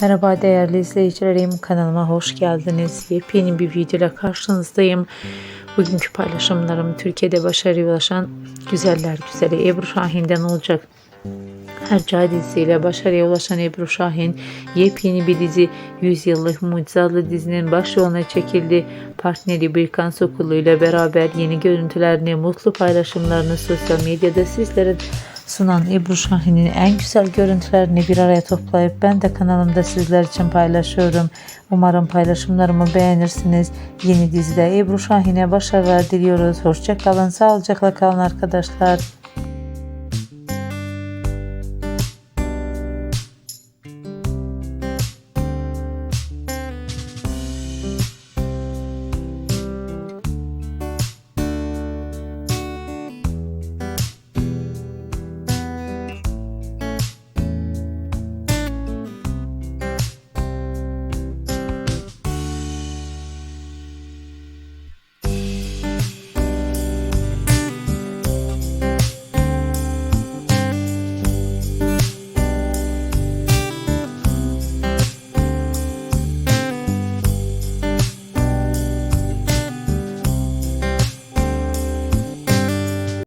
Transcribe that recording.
Merhaba değerli izleyicilerim kanalıma hoş geldiniz. Yepyeni bir videoyla karşınızdayım. Bugünkü paylaşımlarım Türkiye'de başarıya ulaşan güzeller güzeli Ebru Şahin'den olacak. Hercai dizisiyle başarıya ulaşan Ebru Şahin yepyeni bir dizi 100 yıllık Mucize adlı dizinin başrolüne çekildi. Partneri Birkan Sokulu ile beraber yeni görüntülerini, mutlu paylaşımlarını sosyal medyada sizlere sunan Ebru Şahin'in en güzel görüntülerini bir araya toplayıp ben de kanalımda sizler için paylaşıyorum. Umarım paylaşımlarımı beğenirsiniz. Yeni dizide Ebru Şahin'e başarılar diliyoruz. Hoşçakalın, sağlıcakla kalın arkadaşlar.